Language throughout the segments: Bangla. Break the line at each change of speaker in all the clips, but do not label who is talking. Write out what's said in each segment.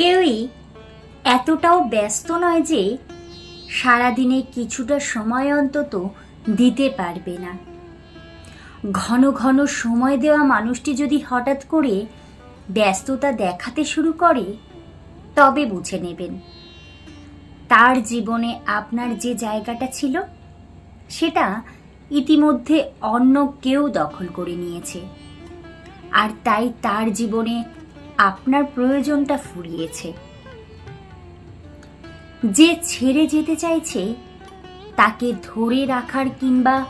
কেউই এতটাও ব্যস্ত নয় যে সারাদিনে কিছুটা সময় অন্তত দিতে পারবে না। ঘন ঘন সময় দেওয়া মানুষটি যদি হঠাৎ করে ব্যস্ততা দেখাতে শুরু করে, তবে বুঝে নেবেন, তার জীবনে আপনার যে জায়গাটা ছিল, সেটা ইতিমধ্যে অন্য কেউ দখল করে নিয়েছে। আর তাই তার জীবনে আপনার প্রয়োজনটা ফুরিয়েছে। যে ছেড়ে যেতে চাইছে, তাকে ধরে রাখার কিংবা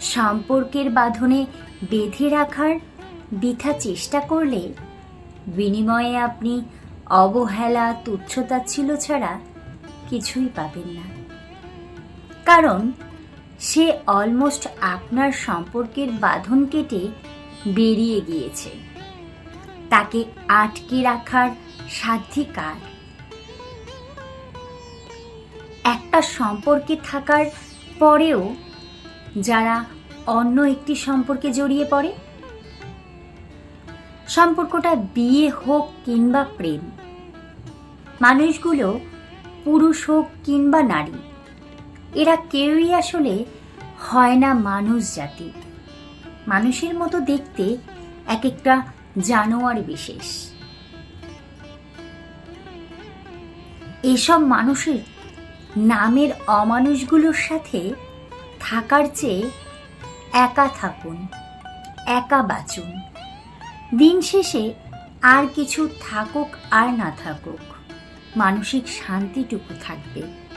সম্পর্কের বাঁধনে বেঁধে রাখার বৃথা চেষ্টা করলে বিনিময়ে আপনি অবহেলা, তুচ্ছতা ছিল ছাড়া কিছুই পাবেন না। কারণ সে অলমোস্ট আপনার সম্পর্কের বাঁধন কেটে বেরিয়ে গিয়েছে। তাকে আটকে রাখার সাধ্যি কার একটা সম্পর্কে থাকার পরেও যারা অন্য একটি সম্পর্কে জড়িয়ে পড়ে, সম্পর্কটা বিয়ে হোক কিংবা প্রেম, মানুষগুলো পুরুষ হোক কিংবা নারী, এরা কেউই আসলে হয় না মানুষ জাতি। মানুষের মতো দেখতে এক একটা জানোয়ার বিশেষ। এসব মানুষের নামের অমানুষগুলোর সাথে থাকার চেয়ে একা থাকুন, একা বাঁচুন। দিন শেষে আর কিছু থাকুক আর না থাকুক, মানসিক শান্তিটুকু থাকবে।